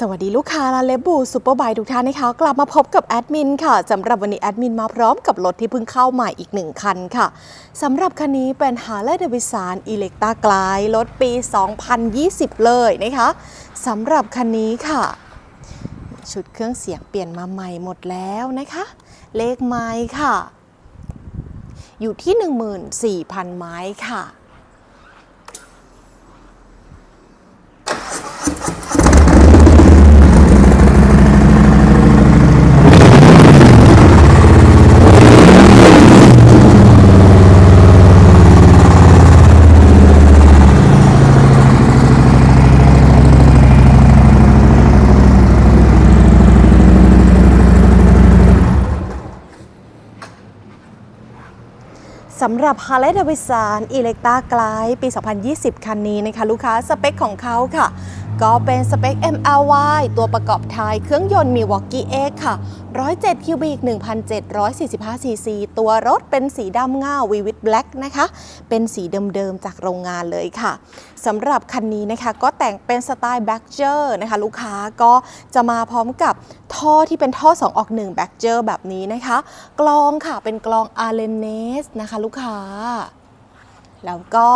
สวัสดีลูกค้าและเลบูซูเปอร์บายทุกท่านนะคะ กลับมาพบกับแอดมินค่ะสำหรับวันนี้แอดมินมาพร้อมกับรถที่เพิ่งเข้าใหม่อีกหนึ่งคันค่ะสำหรับคันนี้เป็น Harley Davidson Electra Glide รถปี 2020 เลยนะคะสำหรับคันนี้ค่ะ ชุดเครื่องเสียงเปลี่ยนมาใหม่หมดแล้วนะคะ เลขไม้ค่ะ อยู่ที่ 14,000 ไม้ค่ะ สำหรับ Harley Davidson Electra Glide ปี 2020 คันนี้นะคะลูกค้าสเปคของเขาค่ะ ก็เป็นสเปค MLY ตัวประกอบท้ายเครื่องยนต์มี Walkie X ค่ะ 107 คิวบิก 1,745 ซีซี ตัวรถเป็นสีดำเงา Vivid Black นะคะ เป็นสีเดิมๆ จากโรงงานเลยค่ะสำหรับคันนี้นะคะก็แต่งเป็นสไตล์ b a c k g e r นะคะ ลูกค้าก็จะมาพร้อมกับ ท่อที่เป็นท่อ 2 ออก1 b a c k g e r แบบนี้นะคะ กลองค่ะเป็นกลอง a r l e n e s นะคะลูกค้า แล้วก็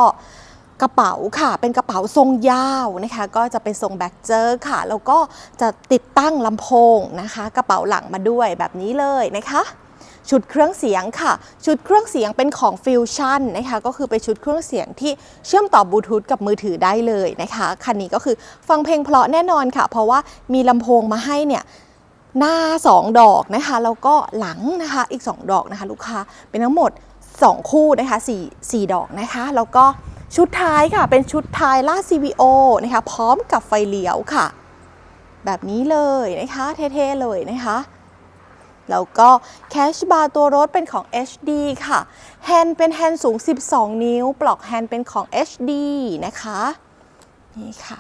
กระเป๋าค่ะ เป็นกระเป๋าทรงยาวนะคะ ก็จะเป็นทรงแบ็กเจอร์ค่ะ แล้วก็จะติดตั้งลำโพงนะคะ กระเป๋าหลังมาด้วยแบบนี้เลยนะคะชุดเครื่องเสียงค่ะ ชุดเครื่องเสียงเป็นของฟิวชั่นนะคะ ก็คือเป็นชุดเครื่องเสียงที่เชื่อมต่อบลูทูธกับมือถือได้เลยนะคะ คันนี้ก็คือฟังเพลงเพราะแน่นอนค่ะ เพราะว่ามีลำโพงมาให้เนี่ย หน้า 2 ดอกนะคะแล้วก็หลังนะคะอีก 2 ดอกนะคะ ลูกค้าเป็นทั้งหมด 2 คู่นะคะ4 4ดอกนะคะแล้วก็ชุดท้ายค่ะ เป็นชุดท้ายล่า CVO นะคะพร้อมกับไฟเลี้ยวค่ะ แบบนี้เลยนะคะเท่ๆเลยนะคะแล้วก็แคชบาร์ตัวรถเป็นของ HD ค่ะแฮนด์เป็นแฮนด์สูง 12 นิ้ว ปลอกแฮนด์เป็นของ HD นะคะ นี่ค่ะ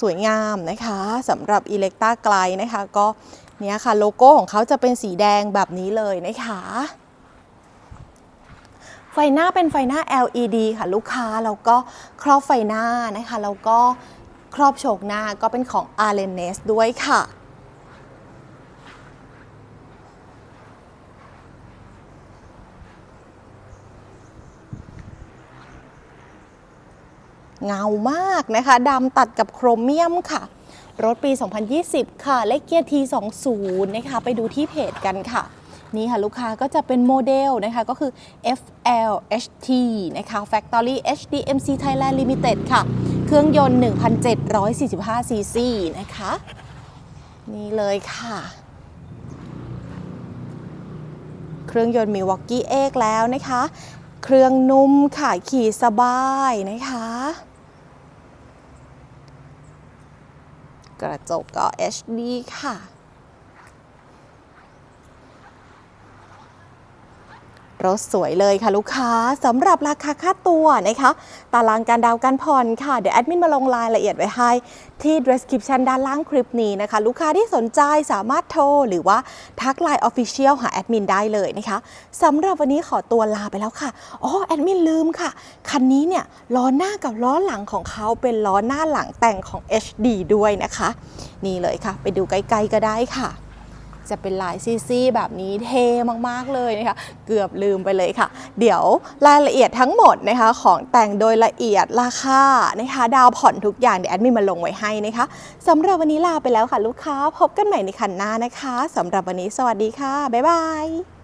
สวยงามนะคะสำหรับ e l e c t r a g l i d e นะคะ ก็เนี่ยค่ะโลโก้ของเขาจะเป็นสีแดงแบบนี้เลยนะคะไฟหน้าเป็นไฟหน้า LED ค่ะลูกค้า แล้วก็ครอบไฟหน้านะคะ แล้วก็ครอบโฉกหน้าก็เป็นของ a r l e n e s ด้วยค่ะ เงามากนะคะดำตัดกับโครเมียมค่ะ รถปี 2020 ค่ะเลขเกียร์ T20 นะคะไปดูที่เพจกันค่ะนี่ค่ะลูกค้าก็จะเป็นโมเดลนะคะก็คือ FLHT นะคะ Factory HDMC Thailand Limited ค่ะ เครื่องยนต์ 1,745ซีซีนะคะ นี่เลยค่ะ เครื่องยนต์มีวอกกี้เอกแล้วนะคะ เครื่องนุ่มค่ะ ขี่สบายนะคะ กระจกก็ HD ค่ะ รถสวยเลยค่ะลูกค้าสำหรับราคาค่าตัวนะคะ ตารางการดาวการผ่อนค่ะ เดี๋ยวแอดมินมาลงรายละเอียดไว้ให้ที่ description ด้านล่างคลิปนี้นะคะ ลูกค้าที่สนใจสามารถโทร หรือว่าทักไลน์ Official หาแอดมินได้เลยนะคะสำหรับวันนี้ขอตัวลาไปแล้วค่ะอ๋อแอดมินลืมค่ะ คันนี้เนี่ยล้อหน้ากับล้อหลังของเขาเป็นล้อหน้าหลังแต่งของ HD ด้วยนะคะ นี่เลยค่ะ ไปดูใกล้ๆก็ได้ค่ะ จะเป็นลายซีๆแบบนี้เท่มากๆเลยนะคะเกือบลืมไปเลยค่ะ เดี๋ยวรายละเอียดทั้งหมดนะคะของแต่งโดยละเอียดราคานะคะดาวผ่อนทุกอย่างเดี๋ยวแอดมินมาลงไว้ให้นะคะสำหรับวันนี้ลาไปแล้วค่ะลูกค้า พบกันใหม่ในคันหน้านะคะสำหรับวันนี้สวัสดีค่ะ บ๊ายบาย